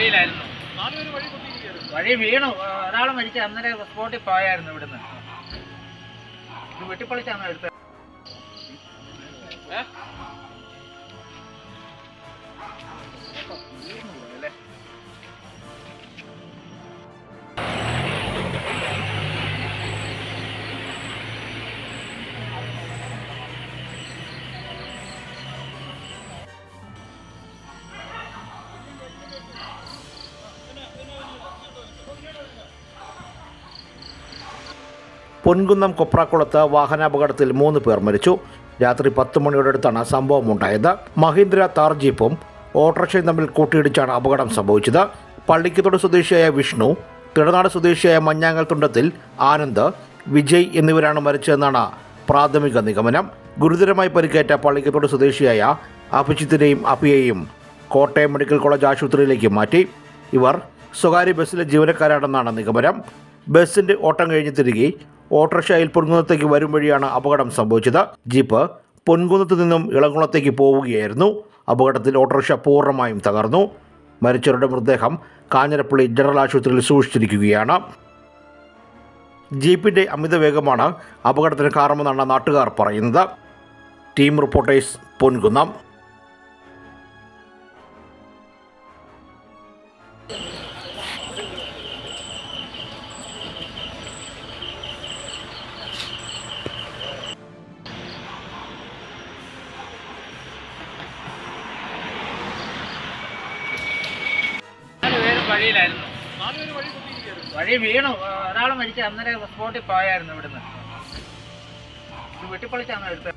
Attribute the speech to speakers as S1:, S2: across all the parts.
S1: വഴിയിലായിരുന്നു.
S2: വഴി
S1: വീണു. ഒരാൾ മരിച്ച അന്നേരം സ്പോട്ടിൽ പോയായിരുന്നു ഇവിടുന്ന്. ഇത് വെട്ടിപ്പൊളിച്ചാണ് എടുത്തത്
S3: പൊൻകുന്നം കൊപ്രാക്കുളത്ത് വാഹനാപകടത്തിൽ മൂന്ന് പേർ മരിച്ചു. രാത്രി പത്ത് മണിയുടെ അടുത്താണ് സംഭവം ഉണ്ടായത്. മഹീന്ദ്ര താർ ജീപ്പും ഓട്ടോറിക്ഷയും തമ്മിൽ കൂട്ടിയിടിച്ചാണ് അപകടം സംഭവിച്ചത്. പള്ളിക്കത്തോട് സ്വദേശിയായ വിഷ്ണു തിടനാട് സ്വദേശിയായ മഞ്ഞാങ്ങൽ തുണ്ടത്തിൽ ആനന്ദ് വിജയ് എന്നിവരാണ് മരിച്ചതെന്നാണ് പ്രാഥമിക നിഗമനം. ഗുരുതരമായി പരിക്കേറ്റ പള്ളിക്കത്തോട് സ്വദേശിയായ അഭിജിത്തിനെയും അഭിയെയും കോട്ടയം മെഡിക്കൽ കോളേജ് ആശുപത്രിയിലേക്ക് മാറ്റി. ഇവർ സ്വകാര്യ ബസ്സിലെ ജീവനക്കാരാണെന്നാണ് നിഗമനം. ബസ്സിന്റെ ഓട്ടം കഴിഞ്ഞ് തിരികെ ഓട്ടോറിക്ഷയിൽ പൊൻകുന്നത്തേക്ക് വരും വഴിയാണ് അപകടം സംഭവിച്ചത്. ജീപ്പ് പൊൻകുന്നത്ത് നിന്നും ഇളംകുളത്തേക്ക് പോവുകയായിരുന്നു. അപകടത്തിൽ ഓട്ടോറിക്ഷ പൂർണമായും തകർന്നു. മരിച്ചവരുടെ മൃതദേഹം കാഞ്ഞിരപ്പള്ളി ജനറൽ ആശുപത്രിയിൽ സൂക്ഷിച്ചിരിക്കുകയാണ്. ജീപ്പിന്റെ അമിത വേഗമാണ് അപകടത്തിന് കാരണമെന്നാണ് നാട്ടുകാർ പറയുന്നത്. Team reporters Ponkunnam.
S1: വഴിയിലായിരുന്നു.
S2: വഴി
S1: വീണു. ഒരാൾ മരിച്ചു. അന്നേരം സ്പോട്ടിൽ പോയായിരുന്നു ഇവിടുന്ന്. വെട്ടിപ്പൊളിച്ചാണ് എടുത്തത്?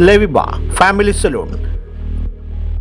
S3: Leviba family salon.